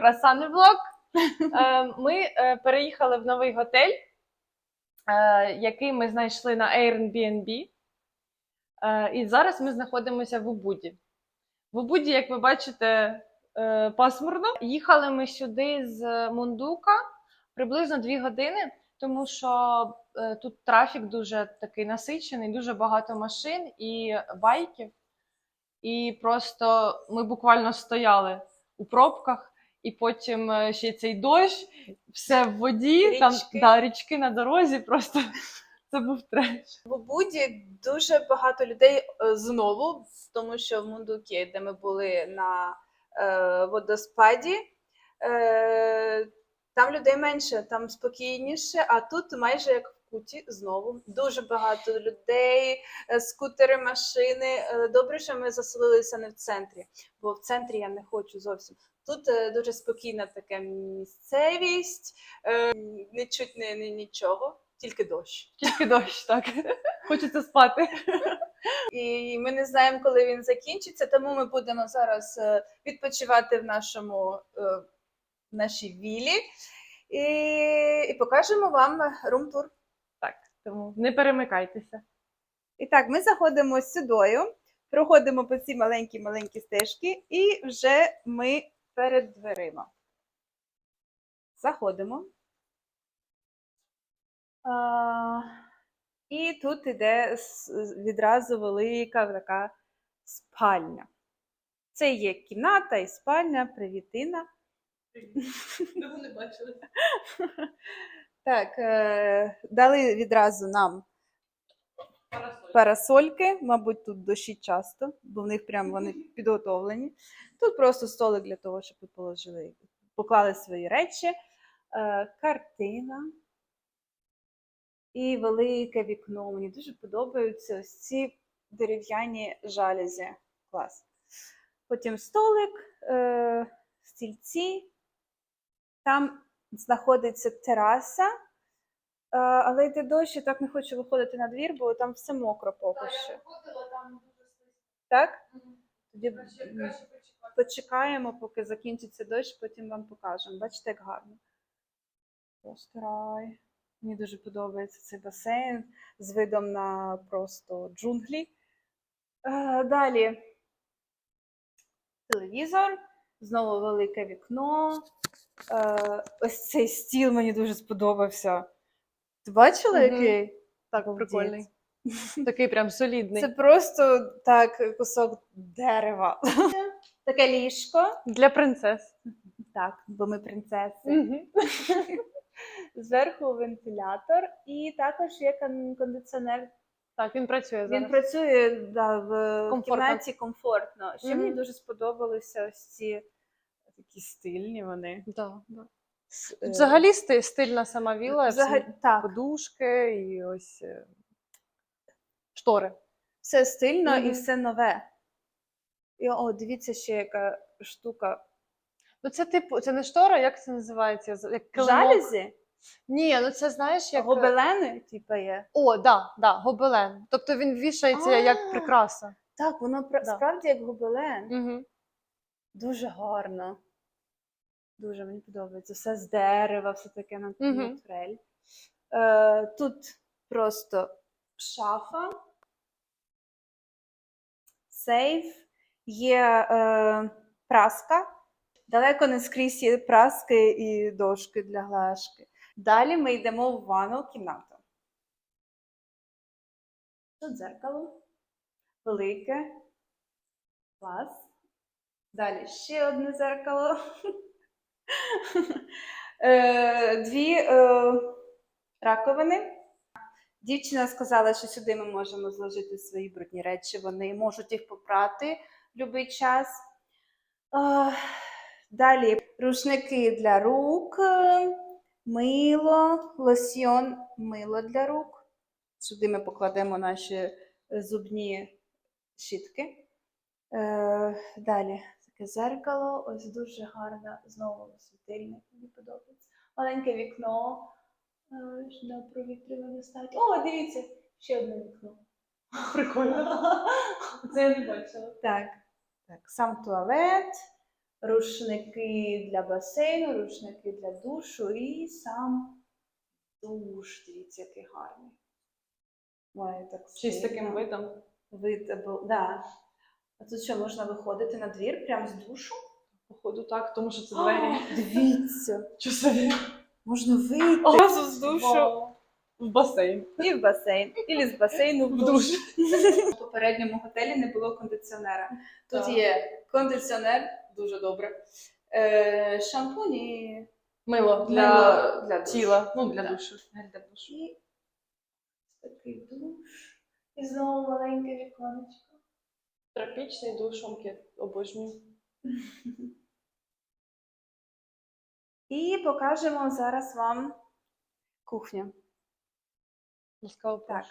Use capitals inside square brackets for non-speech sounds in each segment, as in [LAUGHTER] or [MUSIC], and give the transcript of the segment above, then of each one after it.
каналі Курасан Влог. Ми переїхали в новий готель, який ми знайшли на Airbnb. І зараз ми знаходимося в Убуді. В Убуді, як ви бачите, пасмурно. Їхали ми сюди з Мундука приблизно 2 години, тому що тут трафік дуже такий насичений, дуже багато машин і байків. І просто ми буквально стояли у пробках, і потім е, ще цей дощ, все в воді, там Річки. да, річки на дорозі, просто це був треш. В Убуді дуже багато людей е, знову, тому що в Мундукі, де ми були на е, водоспаді, е, там людей менше, там спокійніше, а тут майже як Куті знову. Дуже багато людей, е, скутери, машини. Е, Добре, що ми заселилися не в центрі, бо в центрі я не хочу зовсім. Тут е, дуже спокійна така місцевість, не чуть не, не нічого, тільки дощ. Тільки дощ, так. Хочеться спати. [LAUGHS] І ми не знаємо, коли він закінчиться, тому ми будемо зараз відпочивати в нашому в нашій вілі і, і покажемо вам рум-тур. Тому не перемикайтеся. І так, ми заходимо сюдою, проходимо по ці маленькі-маленькі стежки, і вже ми перед дверима. Заходимо. А, і тут іде відразу велика така спальня. Це є кімната і спальня, привітина. Давно не бачили. [LAUGHS] Так, е, дали відразу нам парасольки, мабуть, тут дощі часто, бо в них прям вони підготовлені. Тут просто столик для того, щоб ви положили, поклали свої речі, е, картина і велике вікно. Мені дуже подобаються ось ці дерев'яні жалюзі. Клас. Потім столик, е, стільці. Там знаходиться тераса. Е, Але йде дощ, і так не хочу виходити на двір, бо там все мокро поки що. Так? Тоді почекаємо, поки закінчиться дощ, потім вам покажемо. Бачите, як гарно. Просто рай. Мені дуже подобається цей басейн з видом на просто джунглі. Е, Далі телевізор, знову велике вікно. Е, Ось цей стіл мені дуже сподобався. Ти бачила, Мгм. який? Так, Обалдеть. прикольний. [LAUGHS] Такий прям солідний. Це просто так кусок дерева. [LAUGHS] Таке ліжко. Для принцес. Так, бо ми принцеси. [LAUGHS] Зверху вентилятор, і також є кон- кондиціонер. Так, він працює зараз. Він працює да, в Комфортно. кімнаті комфортно. Ще мені дуже сподобалися ось ці такі стильні вони. Да, да. Е, Взагалі сти- стильна сама віла, взагалі, всі так, подушки і ось е, штори. все стильно і Мгм. все нове. І о, дивіться ще яка штука. Ну це типу, це не штора, як це називається? З- Як килимок. Жалюзі, Ні, ну це знаєш, як. гобелени, типу, є. О, да, да, гобелен. Тобто він вішається як А. прикраса. Так, воно пра- Да. справді як гобелен. Угу. Дуже гарно. Дуже мені подобається. Все з дерева, все таке на натурель. Е, тут просто шафа, сейф, є е, праска. Далеко не скрізь є праски і дошки для глажки. Далі ми йдемо в ванну кімнату. Тут дзеркало. Велике. Клас. Далі ще одне зеркало. [LAUGHS] Е, Дві е, раковини. Дівчина сказала, що сюди ми можемо зложити свої брудні речі. Вони можуть їх попрати в будь-який час. Е, Далі рушники для рук, мило, лосьйон, мило для рук. Сюди ми покладемо наші зубні щітки. Далі таке зеркало, ось дуже гарне, знову світильник, мені подобається. Маленьке вікно, е, що на провітрювання статі. О, дивіться, ще одне вікно. [LAUGHS] Прикольно. Це я не бачила. Так, так, сам туалет, рушники для басейну, рушники для душу і сам душ. Дивіться, який гарний. Має так Чи з таким видом? Вид, або, да. А тут що, можна виходити на двір прямо з душу? Походу так, тому що це двері. Дивіться, [LAUGHS] Чи собі? можна вийти. Одразу з душу Вау. в басейн. І в басейн, і з басейну в В душ. душ. [LAUGHS] В попередньому готелі не було кондиціонера. Тут Так. є кондиціонер, дуже добре. Е, шампунь і Мило для, Мило для душу. тіла. Ну, для Да. душу. Гель для душу. І такий душ. І знову маленьке віконечко. Тропічний душ, я обожнюю. І покажемо зараз вам кухню. Ласкаво Так.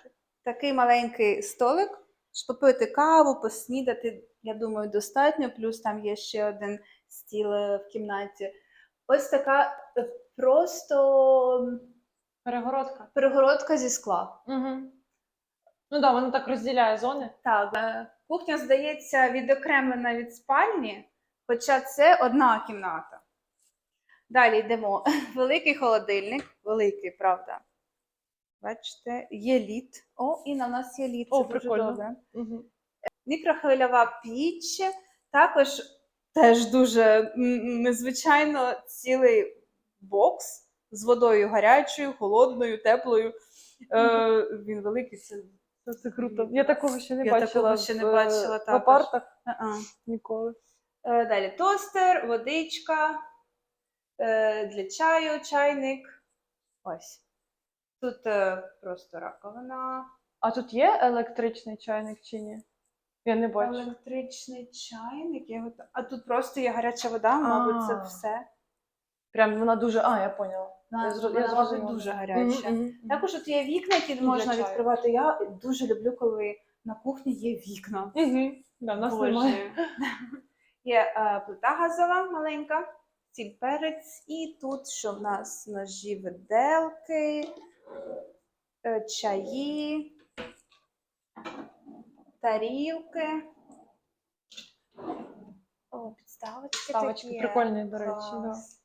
Такий маленький столик, щоб попити каву, поснідати, я думаю, достатньо. Плюс там є ще один стіл е, в кімнаті. Ось така е, просто Перегородка. перегородка зі скла. Угу. Ну так, да, вона так розділяє зони. Так, е, кухня, здається, відокремлена від спальні, хоча це одна кімната. Далі йдемо. [LAUGHS] Великий холодильник, великий, правда. Бачите, є лід. О, і на нас є лід. Це О, дуже добре. Угу. Мікрохвильова піч, також теж дуже незвичайно цілий бокс з водою гарячою, холодною, теплою. Е, він великий. Це, Це, круто. Я такого ще не Я бачила. такого ще не в, бачила В також. апартах А-а. ніколи. Е, Далі тостер, водичка е, для чаю, чайник. Ось. Тут е, просто раковина. А тут є електричний чайник чи ні? Я не бачу. Електричний чайник. Я його... та- А тут просто є гаряча вода, мабуть, це А. все. Прям вона дуже. А, я поняла. Вона, вона, зрозуміла. дуже гаряча. Мгм, мгм. Також тут є вікна, які можна чаю. відкривати. Я дуже люблю, коли на кухні є вікна. Угу. Да, нас немає. [LAUGHS] Є е, плита газова маленька, сіль перець, і тут що в нас ножі виделки, е, чаї, тарілки. О, підставочки. Ставочки такі. прикольні, до речі. Да. Клас.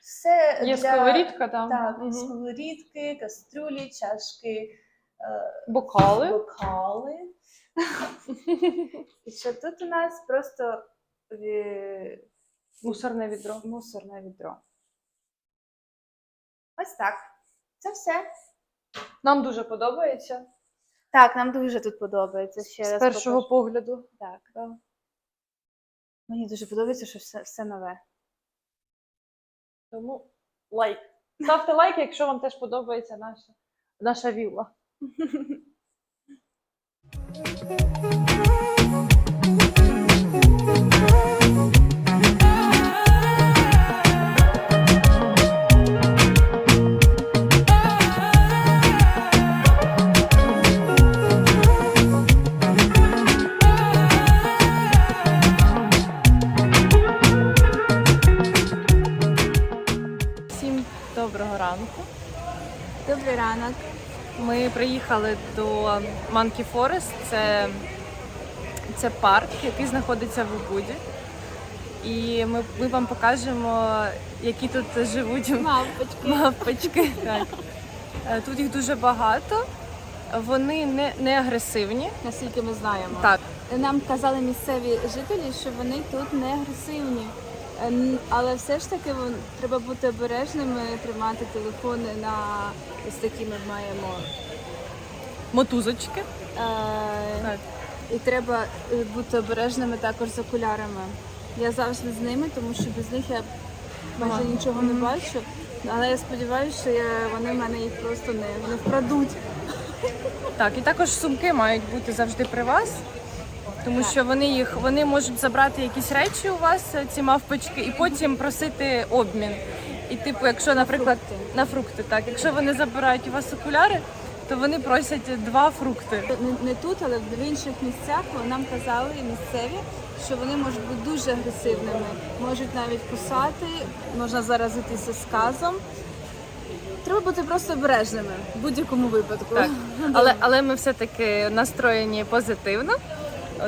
Все Є для... сковорідка там. Так, Мгм. сковорідки, кастрюлі, чашки, е, Бокали. бокали. І що тут у нас просто е, Мусорне відро. мусорне відро. Ось так. Це все. Нам дуже подобається. Так, нам дуже тут подобається. Ще З раз першого покажу. погляду. Так. Мені дуже подобається, що все, все нове. Тому лайк. Ставте лайк, якщо вам теж подобається наша, наша вілла. [LAUGHS] Добрий ранок. Ми приїхали до Monkey Forest. Це, це парк, який знаходиться в Убуді. І ми, ми вам покажемо, які тут живуть Мавпочки. мавпочки. [LAUGHS] Так. Е, Тут їх дуже багато. Вони не, не агресивні. наскільки ми знаємо. Так, Нам казали місцеві жителі, що вони тут не агресивні. Е, н- Але все ж таки треба бути обережними, тримати телефони на ось такі ми маємо. мотузочки. Е, Так. І треба е, бути обережними також з окулярами. Я завжди з ними, тому що без них я майже Ага. нічого не бачу. Але я сподіваюся, що я, вони в мене їх просто не, не вкрадуть. Так, і також сумки мають бути завжди при вас, тому що вони їх вони можуть забрати якісь речі у вас, е, ці мавпочки, і потім просити обмін. І типу, якщо, наприклад, фрукти. на фрукти, так, якщо вони забирають у вас окуляри, то вони просять два фрукти. Не, не тут, але в інших місцях нам казали місцеві, що вони можуть бути дуже агресивними, можуть навіть кусати, можна заразитися сказом. Треба бути просто обережними в будь-якому випадку. Так. [LAUGHS] Але, але ми все-таки настроєні позитивно,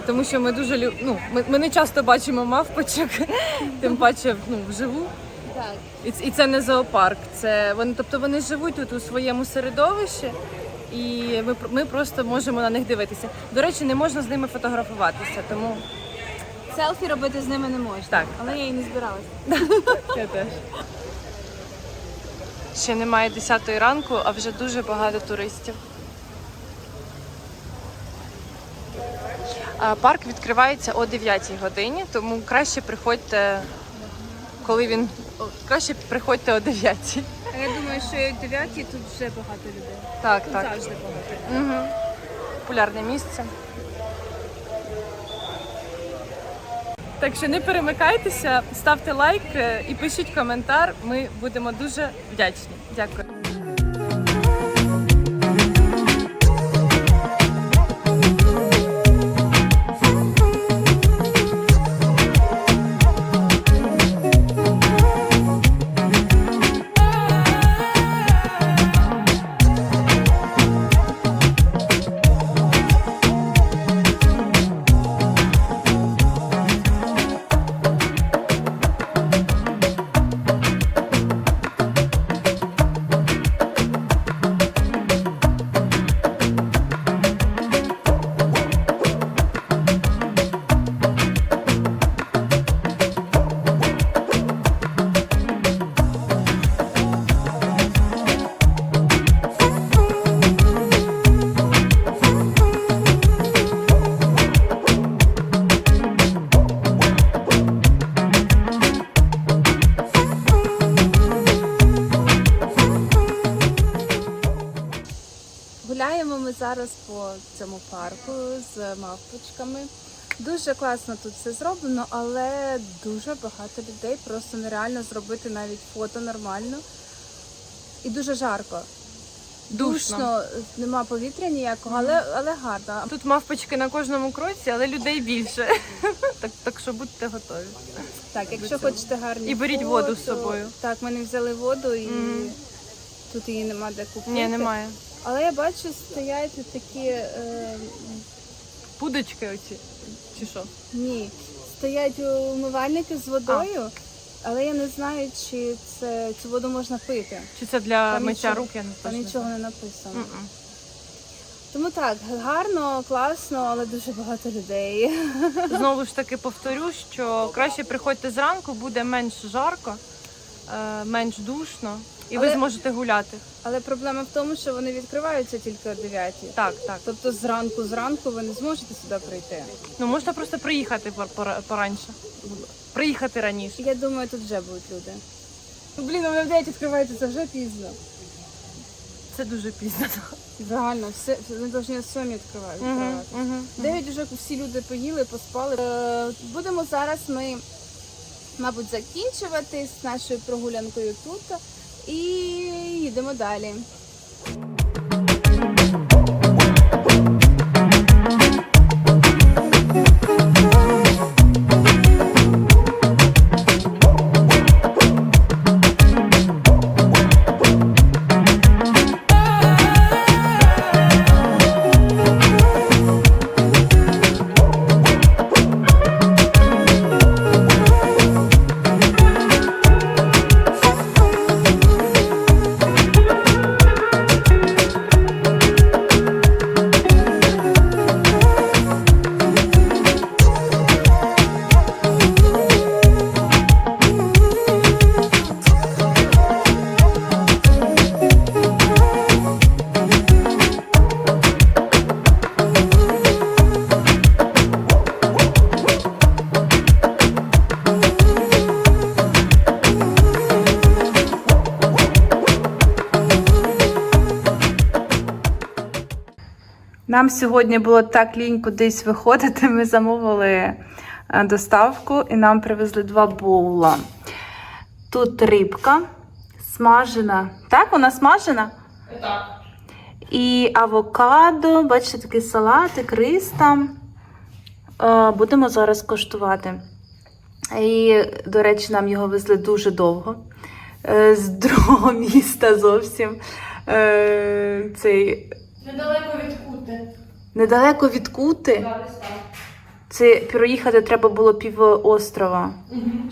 тому що ми дуже лю... ну, ми, ми не часто бачимо мавпочок, [LAUGHS] тим паче ну, вживу. Так. І, і це не зоопарк. Це вони, тобто вони живуть тут у своєму середовищі, і ми, ми просто можемо на них дивитися. До речі, не можна з ними фотографуватися, тому Селфі робити з ними не можна. Так, Але я і не збиралася. [LAUGHS] я теж. Ще немає 10 ранку, а вже дуже багато туристів. Парк відкривається о 9 годині, тому краще приходьте, коли він. Краще приходьте о 9. А я думаю, що о 9 тут вже багато людей. Так, Тут так. завжди багато. Угу. Популярне місце. Так що не перемикайтеся, ставте лайк е, і пишіть коментар. Ми будемо дуже вдячні. Дякую. Зараз по цьому парку з мавпочками. Дуже класно тут все зроблено, але дуже багато людей. Просто нереально зробити навіть фото нормально. І дуже жарко. Душно. нема повітря ніякого, але, але гарно. Тут мавпочки на кожному кроці, але людей більше. [LAUGHS] Так, так що будьте готові. Так, якщо хочете гарні І беріть фото, воду з собою. Так, ми не взяли воду і Мгм. тут її нема де купити. Ні, немає. Але я бачу, стоять такі е, Пудочки оці. Чи що? ні, стоять умивальники з водою, але я не знаю, чи це цю воду можна пити. Чи це для Там миття нічого- рук? Я не Там точно нічого не написано. Мгм. Тому так, гарно, класно, але дуже багато людей. [LAUGHS] Знову ж таки повторю, що краще приходьте зранку, буде менш жарко, е, менш душно, і ви Але- зможете гуляти. Але проблема в тому, що вони відкриваються тільки о 9. Так, так. Тобто зранку, зранку ви не зможете сюди прийти. Ну можна просто приїхати пор- пора- пораньше. Приїхати раніше. Я думаю, тут вже будуть люди. Ну, Блін, вони в 9 відкриваються, це вже пізно. Це дуже пізно. Реально, все, вони повинні о 7 відкривають. Мгм, відкривати. Дев'ять вже всі люди поїли, поспали. Е, будемо зараз ми, мабуть, закінчувати з нашою прогулянкою тут і їдемо далі. Нам сьогодні було так лінь кудись виходити. Ми замовили е, доставку і нам привезли два боула. Тут рибка смажена. Так, вона смажена? Так. І авокадо, бачите, такий салатик, рис там. Е, Будемо зараз коштувати. І, до речі, нам його везли дуже довго. е, з [LAUGHS] другого міста зовсім. Цей, Недалеко від кути. недалеко від Кути. Це проїхати треба було пів острова,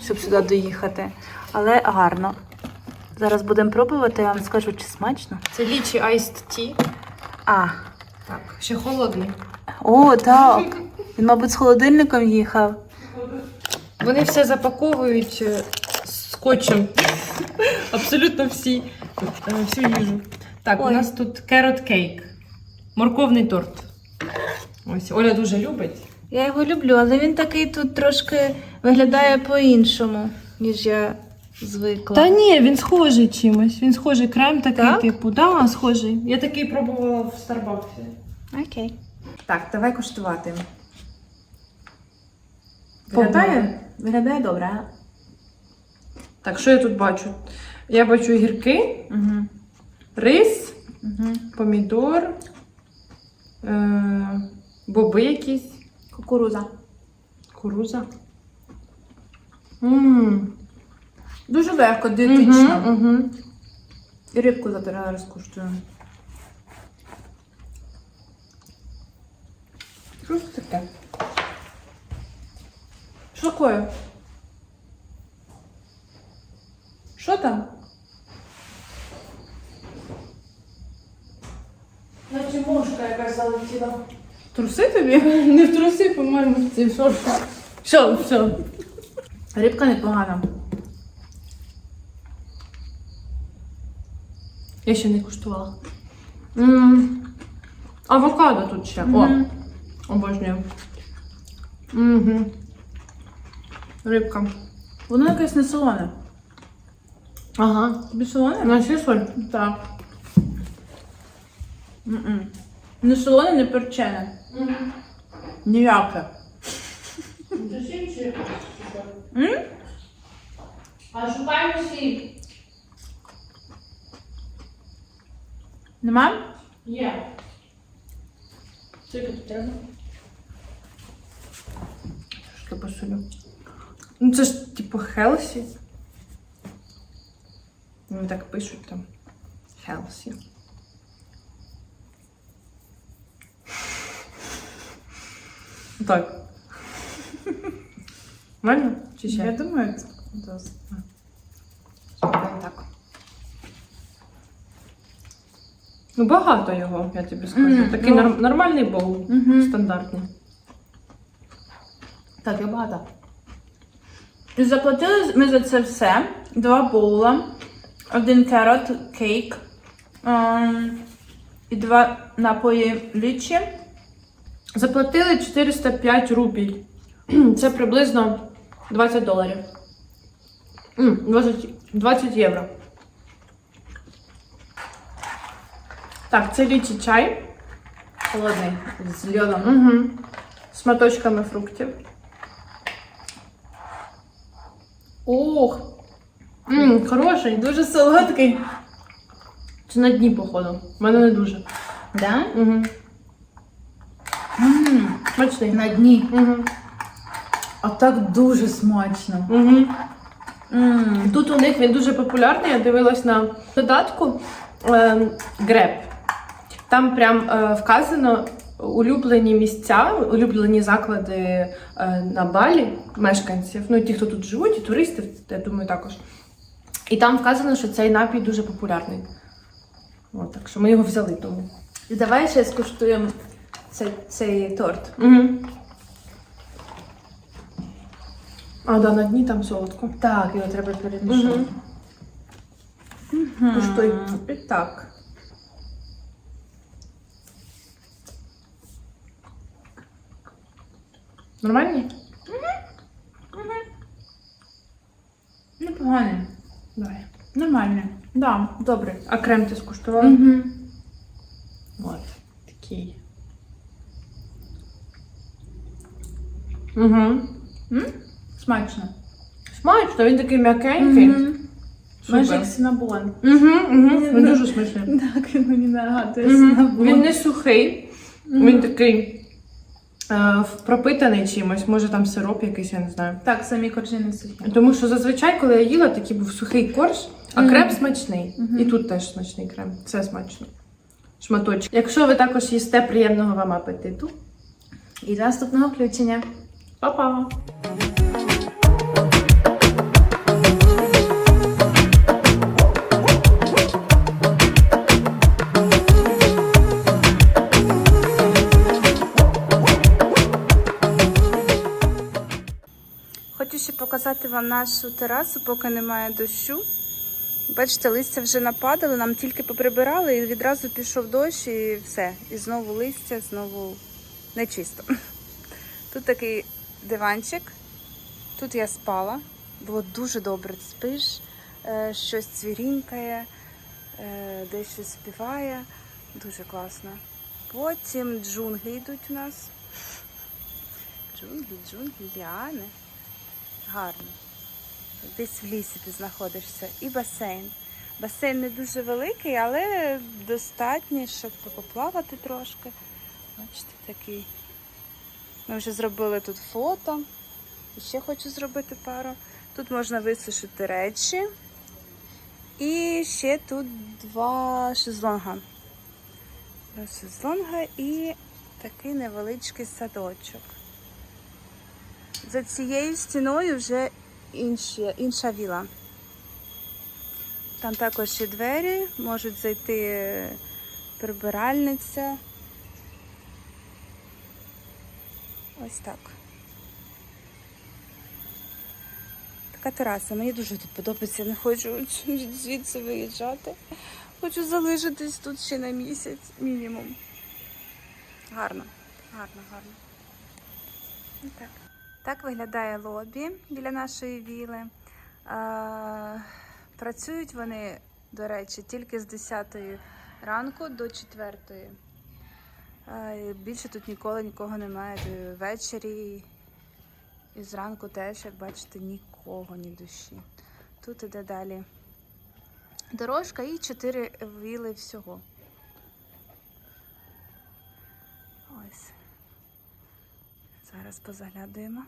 щоб сюди доїхати. Але гарно. Зараз будемо пробувати, я вам скажу, чи смачно. Це лічі Iced Tea. А, Так, ще холодний. о, так. Він, мабуть, з холодильником їхав. Вони все запаковують е, скотчем. Абсолютно всі. е, Всю їжу. Так, Ой. у нас тут керот кейк. Морковний торт. Ось Оля дуже любить. Я його люблю, але він такий тут трошки виглядає по-іншому, ніж я звикла. Та ні, він схожий чимось. Він схожий крем такий, Так? типу. Да, схожий. Я такий пробувала в Старбаксі. Окей. Так, давай куштувати. Виглядає? Виглядає добре. а? Так, що я тут бачу? Я бачу гірки, Угу. рис, Угу. помідор, е- боби якісь, Кукуруза. кукуруза. Мм. Дуже легко, Угу, угу. І рибку зараз розкуштую. Що це таке? Що такое? Що там? Мошка якась залетіла. Труси тобі? [LAUGHS] Не в труси, по-моєму, це що? Що, що? Рибка непогана. Я ще не куштувала. м Авокадо тут ще. О, Мгм. обожнюю. Угу. Рибка. Воно якесь не солоне. Ага. Тобі солоне? На ще соль? Так. М-м. Не солоне, не перчене. Ніяке. М? А шукаємо сіль. Нема? Є. Скільки тут треба? Що посолю? Ну це ж типу хелсі. Вони так пишуть там. Хелсі. Так. Нормально? Чи ще? Я думаю, це досить. Так. Ну, багато його, я тобі скажу. Мгм, Такий ну. норм- нормальний боул, Угу. стандартний. Так, я багата. І заплатили ми за це все. Два боула, один керот, кейк ем, і два напої лічі. Заплатили 405 рупій. [CLEARS THROAT] Це приблизно 20 доларів. 20, 20 євро. Так, це лічий чай. Холодний з льодом. Угу. З шматочками фруктів. Ох! Мм, хороший. Дуже солодкий. Це на дні, походу. У мене не дуже. Да? Угу. Смачний. На дні. Угу. А так дуже смачно. Угу. Тут у них він дуже популярний. Я дивилась на додатку е, Греб. Там прям е, вказано улюблені місця, улюблені заклади е, на Балі мешканців. Ну, ті, хто тут живуть, і туристів, я думаю, також. І там вказано, що цей напій дуже популярний. От, так що ми його взяли тому. І давай ще скуштуємо цей, цей торт. Угу. А, да, на дні там солодко. Так, його треба перемішати. Мгм. Куштуй. І так. Нормальні? Непоганий. Давай. Нормальний. Да, добре. А крем ти скуштувала? Угу. От, такий. Угу. Смачно. Смачно, він такий м'якенький. Мгм. Майже як синабон. Угу, угу. Він дуже смачний. [LAUGHS] Так, він мені нагадує Мгм. синабон. Він не сухий, він такий е, пропитаний чимось, може там сироп якийсь, я не знаю. Так, самі коржини сухі. Тому що зазвичай, коли я їла, такий був сухий корж, А Мгм. крем смачний. Мгм. І тут теж смачний крем. Все смачно. Шматочок. Якщо ви також їсте приємного вам апетиту. І до наступного включення. Па-па! Хочу ще показати вам нашу терасу, поки немає дощу. Бачите, листя вже нападало, нам тільки поприбирали і відразу пішов дощ і все. І знову листя, знову нечисто. Тут такий диванчик. Тут я спала. Було дуже добре. Спиш, е, щось цвірінькає, е, десь щось співає. Дуже класно. Потім джунглі йдуть у нас. Джунглі, джунглі, ліани. Гарно. Десь в лісі ти знаходишся. І басейн. Басейн не дуже великий, але достатній, щоб поплавати трошки. Бачите, такий. Ми вже зробили тут фото. І ще хочу зробити пару. Тут можна висушити речі. І ще тут два шезлонга. Два шезлонга і такий невеличкий садочок. За цією стіною вже інші, інша віла. Там також є двері, можуть зайти прибиральниця. Ось так. Така тераса. Мені дуже тут подобається, не хочу [LAUGHS] звідси виїжджати. Хочу залишитись тут ще на місяць мінімум. Гарно, гарно, гарно. І так. Так виглядає лобі біля нашої віли. Е, Працюють вони, до речі, тільки з 10 ранку до 4. Більше тут ніколи нікого немає. Ввечері і зранку теж, як бачите, нікого, ні душі. Тут іде далі дорожка і 4 віли всього. Ось. Зараз позаглядуємо.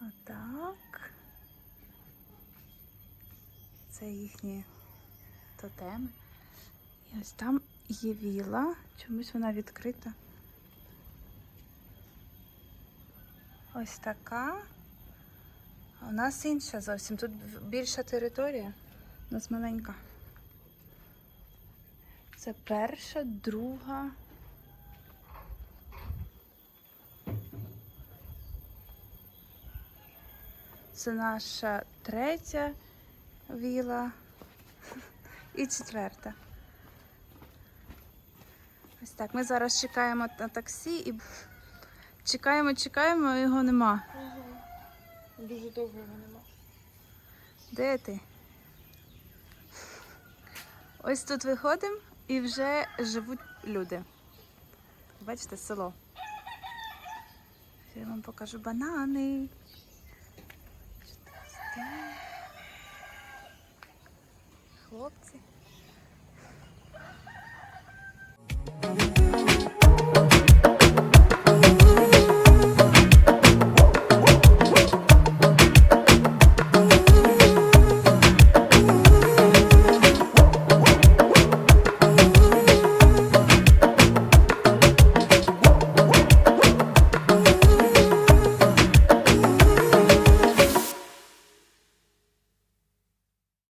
Отак. Це їхні тотеми. Ось там є віла. Чомусь вона відкрита. Ось така. А у нас інша зовсім. Тут більша територія. У нас маленька. Це перша, друга. Це наша третя віла [LAUGHS] і четверта. Ось так. Ми зараз чекаємо на таксі і чекаємо, чекаємо, а його нема. Дуже довго його нема. Де ти? Ось тут виходимо і вже живуть люди. Бачите, село. Я вам покажу банани. Хлопці.